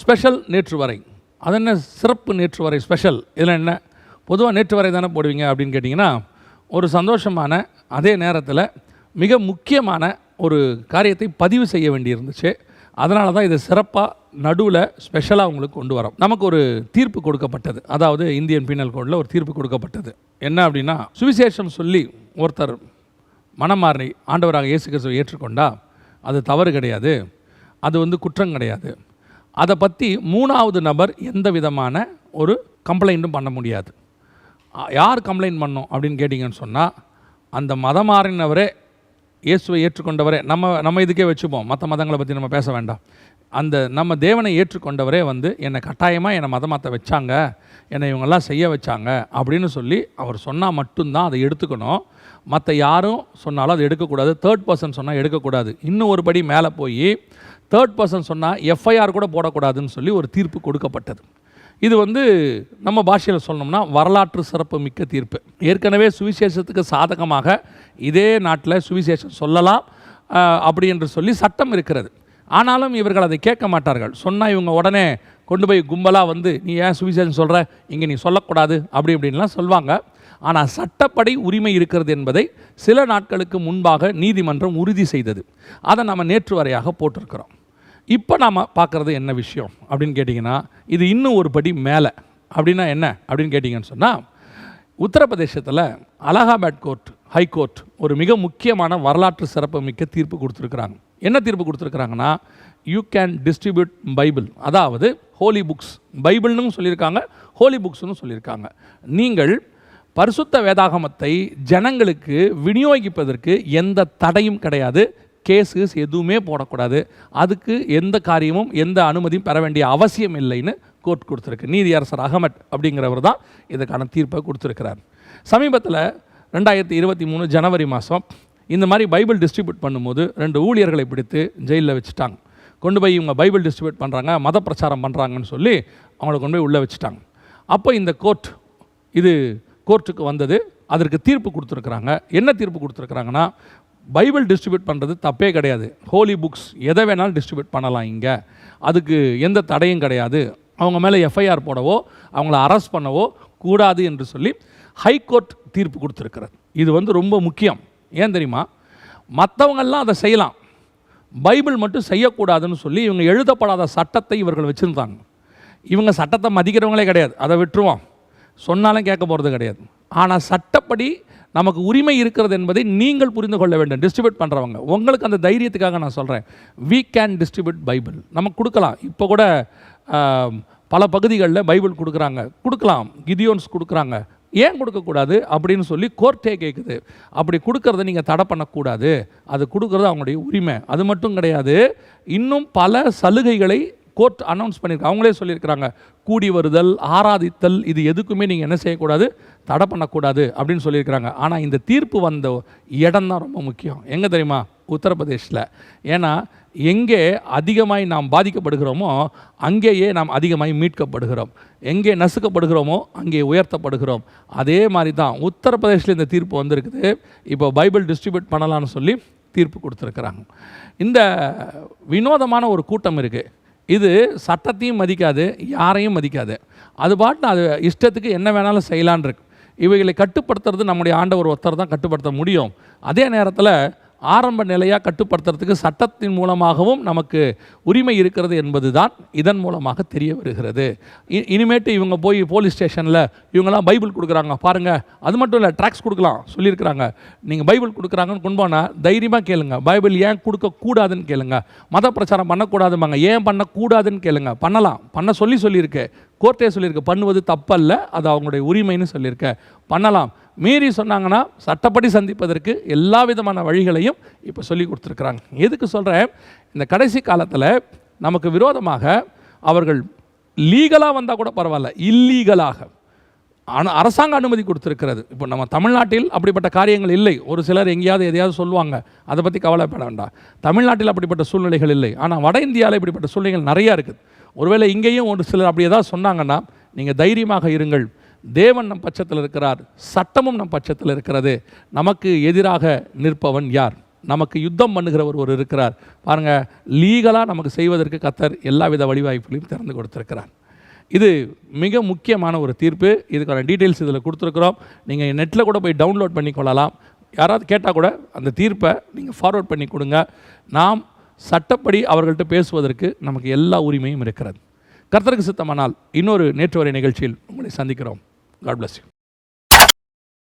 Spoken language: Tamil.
ஸ்பெஷல் நேற்று வரை. அது என்ன சிறப்பு நேற்று வரை ஸ்பெஷல்? இதில் என்ன? பொதுவாக நேற்று வரை தானே போடுவீங்க அப்படின்னு கேட்டிங்கன்னா ஒரு சந்தோஷமான அதே நேரத்தில் மிக முக்கியமான ஒரு காரியத்தை பதிவு செய்ய வேண்டியிருந்துச்சு. அதனால தான் இதை சிறப்பாக நடுவில் ஸ்பெஷலாக உங்களுக்கு கொண்டு வரோம். நமக்கு ஒரு தீர்ப்பு கொடுக்கப்பட்டது. அதாவது இந்தியன் பீனல் கோடில் ஒரு தீர்ப்பு கொடுக்கப்பட்டது. என்ன அப்படின்னா சுவிசேஷம் சொல்லி ஒருத்தர் மனம் மாறி ஆண்டவராக இயேசு கிறிஸ்துவை ஏற்றுக்கொண்டா அது தவறு கிடையாது. அது வந்து குற்றம் கிடையாது. அதை பற்றி மூணாவது நபர் எந்த விதமான ஒரு கம்ப்ளைண்ட்டும் பண்ண முடியாது. யார் கம்ப்ளைண்ட் பண்ணோம் அப்படின்னு கேட்டிங்கன்னு சொன்னால் அந்த மதம் மாறினவரே இயேசுவை ஏற்றுக்கொண்டவரே நம்ம நம்ம இதுக்கே வச்சுப்போம். மற்ற மதங்களை பற்றி நம்ம பேச வேண்டாம். அந்த நம்ம தேவனை ஏற்றுக்கொண்டவரே வந்து என்னை கட்டாயமாக என்னை மதம் மாற்ற வச்சாங்க என்னை இவங்கெல்லாம் செய்ய வச்சாங்க அப்படின்னு சொல்லி அவர் சொன்னால் மட்டும்தான் அதை எடுத்துக்கணும். மற்ற யாரும் சொன்னாலும் அதை எடுக்கக்கூடாது. தேர்ட் பர்சன் சொன்னால் எடுக்கக்கூடாது. இன்னும் ஒரு படி மேலே போய் தேர்ட் பர்சன் சொன்னால் எஃப்ஐஆர் கூட போடக்கூடாதுன்னு சொல்லி ஒரு தீர்ப்பு கொடுக்கப்பட்டது. இது வந்து நம்ம பாஷையில் சொல்லணும்னா வரலாற்று சிறப்பு மிக்க தீர்ப்பு. ஏற்கனவே சுவிசேஷத்துக்கு சாதகமாக இதே நாட்டில் சுவிசேஷம் சொல்லலாம் அப்படி என்று சொல்லி சட்டம் இருக்கிறது. ஆனாலும் இவர்கள் அதை கேட்க மாட்டார்கள். சொன்னால் இவங்க உடனே கொண்டு போய் கும்பலாக வந்து நீ ஏன் சுவிசேஷன் சொல்கிற இங்கே நீ சொல்லக்கூடாது. அப்படி இப்படின்லாம் சொல்லுவாங்க ஆனால் சட்டப்படி உரிமை இருக்கிறது என்பதை சில நாட்களுக்கு முன்பாக நீதிமன்றம் உறுதி செய்தது. அதை நம்ம நேற்று வரையாக போட்டிருக்கிறோம். இப்போ நாம் பார்க்குறது என்ன விஷயம் அப்படின்னு கேட்டிங்கன்னா இது இன்னும் ஒரு படி மேலே. அப்படின்னா என்ன? அப்படின்னு கேட்டிங்கன்னு சொன்னால் உத்தரப்பிரதேசத்தில் அலகாபாத் கோர்ட் ஹை கோர்ட் ஒரு மிக முக்கியமான வரலாற்று சிறப்பு மிக்க தீர்ப்பு கொடுத்துருக்குறாங்க. என்ன தீர்ப்பு கொடுத்துருக்குறாங்கன்னா யூ கேன் டிஸ்ட்ரிபியூட் பைபிள் அதாவது ஹோலி புக்ஸ் பைபிள்னு சொல்லியிருக்காங்க ஹோலி புக்ஸ்னு சொல்லியிருக்காங்க. நீங்கள் பரிசுத்த வேதாகமத்தை ஜனங்களுக்கு விநியோகிப்பதற்கு எந்த தடையும் கிடையாது. கேஸஸ் எதுவுமே போடக்கூடாது. அதுக்கு எந்த காரியமும் எந்த அனுமதியும் பெற வேண்டிய அவசியம் இல்லைன்னு கோர்ட் கொடுத்துருக்கு. நீதியரசர் அகமட் அப்படிங்கிறவர் தான் இதுக்கான தீர்ப்பை கொடுத்துருக்கிறார். சமீபத்தில் ரெண்டாயிரத்தி இருபத்தி மூணு ஜனவரி மாதம் இந்த மாதிரி பைபிள் டிஸ்ட்ரிபியூட் பண்ணும்போது ரெண்டு ஊழியர்களை பிடித்து ஜெயிலில் வச்சுட்டாங்க. கொண்டு போய் இவங்க பைபிள் டிஸ்ட்ரிபியூட் பண்ணுறாங்க மத பிரச்சாரம் பண்ணுறாங்கன்னு சொல்லி அவங்கள கொண்டு போய் உள்ளே வச்சுட்டாங்க. அப்போ இந்த கோர்ட் இது கோர்ட்டுக்கு வந்தது அதற்கு தீர்ப்பு கொடுத்துருக்குறாங்க. என்ன தீர்ப்பு கொடுத்துருக்குறாங்கன்னா பைபிள் டிஸ்ட்ரிபியூட் பண்ணுறது தப்பே கிடையாது. ஹோலி புக்ஸ் எதை வேணாலும் டிஸ்ட்ரிபியூட் பண்ணலாம் இங்கே. அதுக்கு எந்த தடையும் கிடையாது. அவங்க மேலே எஃப்ஐஆர் போடவோ அவங்கள அரெஸ்ட் பண்ணவோ கூடாது என்று சொல்லி ஹைகோர்ட் தீர்ப்பு கொடுத்துருக்கிறது. இது வந்து ரொம்ப முக்கியம். ஏன் தெரியுமா? மற்றவங்கள்லாம் அதை செய்யலாம். பைபிள் மட்டும் செய்யக்கூடாதுன்னு சொல்லி இவங்க எழுதப்படாத சட்டத்தை இவர்கள் வச்சுருந்தாங்க. இவங்க சட்டத்தை மதிக்கிறவங்களே கிடையாது. அதை விட்டுருவோம். சொன்னாலும் கேட்க போகிறது கிடையாது. ஆனால் சட்டப்படி நமக்கு உரிமை இருக்கிறது என்பதை நீங்கள் புரிந்து கொள்ள வேண்டும். டிஸ்ட்ரிபியூட் பண்ணுறவங்க உங்களுக்கு அந்த தைரியத்துக்காக நான் சொல்கிறேன் வீ கேன் டிஸ்ட்ரிபியூட் பைபிள் நம்ம கொடுக்கலாம். இப்போ கூட பல பகுதிகளில் பைபிள் கொடுக்குறாங்க. கொடுக்கலாம். கிதியோன்ஸ் கொடுக்குறாங்க. ஏன் கொடுக்கக்கூடாது? அப்படின்னு சொல்லி கோர்ட்டே கேட்குது அப்படி கொடுக்கறத நீங்கள் தடை பண்ணக்கூடாது. அது கொடுக்கறது அவங்களுடைய உரிமை. அது மட்டும் கிடையாது. இன்னும் பல சலுகைகளை கோர்ட் அனௌன்ஸ் பண்ணியிருக்காங்க அவங்களே சொல்லியிருக்கிறாங்க. கூடி வருதல் ஆராதித்தல் இது எதுக்குமே நீங்கள் என்ன செய்யக்கூடாது? தடை பண்ணக்கூடாது அப்படின்னு சொல்லியிருக்கிறாங்க. ஆனால் இந்த தீர்ப்பு வந்த இடம் தான் ரொம்ப முக்கியம். எங்கே தெரியுமா? உத்தரப்பிரதேஷில். ஏன்னா எங்கே அதிகமாய் நாம் பாதிக்கப்படுகிறோமோ அங்கேயே நாம் அதிகமாய் மீட்கப்படுகிறோம். எங்கே நசுக்கப்படுகிறோமோ அங்கே உயர்த்தப்படுகிறோம். அதே மாதிரி தான் உத்தரப்பிரதேசில் இந்த தீர்ப்பு வந்திருக்குது. இப்போ பைபிள் டிஸ்ட்ரிபியூட் பண்ணலான்னு சொல்லி தீர்ப்பு கொடுத்துருக்குறாங்க. இந்த வினோதமான ஒரு கூட்டம் இருக்குது இது சட்டத்தையும் மதிக்காது யாரையும் மதிக்காது. அது பாட்டு அது இஷ்டத்துக்கு என்ன வேணாலும் செய்யலான் இருக்கு. இவைகளை கட்டுப்படுத்துறது நம்முடைய ஆண்டவர் ஒருத்தர் தான் கட்டுப்படுத்த முடியும். அதே நேரத்தில் ஆரம்ப நிலையாக கட்டுப்படுத்துறதுக்கு சட்டத்தின் மூலமாகவும் நமக்கு உரிமை இருக்கிறது என்பது தான் இதன் மூலமாக தெரிய வருகிறது. இ- இனிமேட்டு இவங்க போய் போலீஸ் ஸ்டேஷனில் இவங்கெல்லாம் பைபிள் கொடுக்குறாங்க. பாருங்கள் அது மட்டும் இல்லை ட்ராக்ஸ் கொடுக்கலாம் சொல்லியிருக்கிறாங்க. நீங்கள் பைபிள் கொடுக்குறாங்கன்னு கொண்டு போனால் தைரியமாக கேளுங்க. பைபிள் ஏன் கொடுக்கக்கூடாதுன்னு கேளுங்க. மத பிரச்சாரம் பண்ணக்கூடாதும்பாங்க. ஏன் பண்ணக்கூடாதுன்னு கேளுங்க. பண்ணலாம். பண்ண சொல்லி சொல்லியிருக்கு. கோர்ட்டே சொல்லியிருக்கு. பண்ணுவது தப்பல்ல. அது அவங்களுடைய உரிமைன்னு சொல்லியிருக்க. பண்ணலாம். மீறி சொன்னாங்கன்னா சட்டப்படி சந்திப்பதற்கு எல்லா விதமான வழிகளையும் இப்போ சொல்லி கொடுத்துருக்குறாங்க. எதுக்கு சொல்கிறேன் இந்த கடைசி காலத்தில் நமக்கு விரோதமாக அவர்கள் லீகலாக வந்தால் கூட பரவாயில்ல இல்லீகலாக. அனு அரசாங்க அனுமதி கொடுத்துருக்கிறது. இப்போ நம்ம தமிழ்நாட்டில் அப்படிப்பட்ட காரியங்கள் இல்லை. ஒரு சிலர் எங்கேயாவது எதையாவது சொல்லுவாங்க. அதை பற்றி கவலைப்பட வேண்டாம். தமிழ்நாட்டில் அப்படிப்பட்ட சூழ்நிலைகள் இல்லை. ஆனால் வட இந்தியாவில் இப்படிப்பட்ட சூழ்நிலைகள் நிறையா இருக்குது. ஒருவேளை இங்கேயும் ஒரு சிலர் அப்படி ஏதாவது சொன்னாங்கன்னா நீங்கள் தைரியமாக இருங்கள். தேவன் நம் பட்சத்தில் இருக்கிறார் சட்டமும் நம் பட்சத்தில் இருக்கிறது. நமக்கு எதிராக நிற்பவன் யார்? நமக்கு யுத்தம் பண்ணுகிற ஒருவர் இருக்கிறார். பாருங்கள் லீகலாக நமக்கு செய்வதற்கு கத்தர் எல்லா வித வழிவாய்ப்புகளையும் திறந்து கொடுத்துருக்கிறார். இது மிக முக்கியமான ஒரு தீர்ப்பு. இதுக்கான டீட்டெயில்ஸ் இதில் கொடுத்துருக்குறோம். நீங்கள் நெட்டில் கூட போய் டவுன்லோட் பண்ணி கொள்ளலாம். யாராவது கேட்டால் கூட அந்த தீர்ப்பை நீங்கள் ஃபார்வர்ட் பண்ணி கொடுங்க. நாம் சட்டப்படி அவர்கள்ட்ட பேசுவதற்கு நமக்கு எல்லா உரிமையும் இருக்கிறது. கர்த்தருக்கு சித்தமானால் இன்னொரு நேற்று வரை நிகழ்ச்சியில் உங்களை சந்திக்கிறோம். God bless you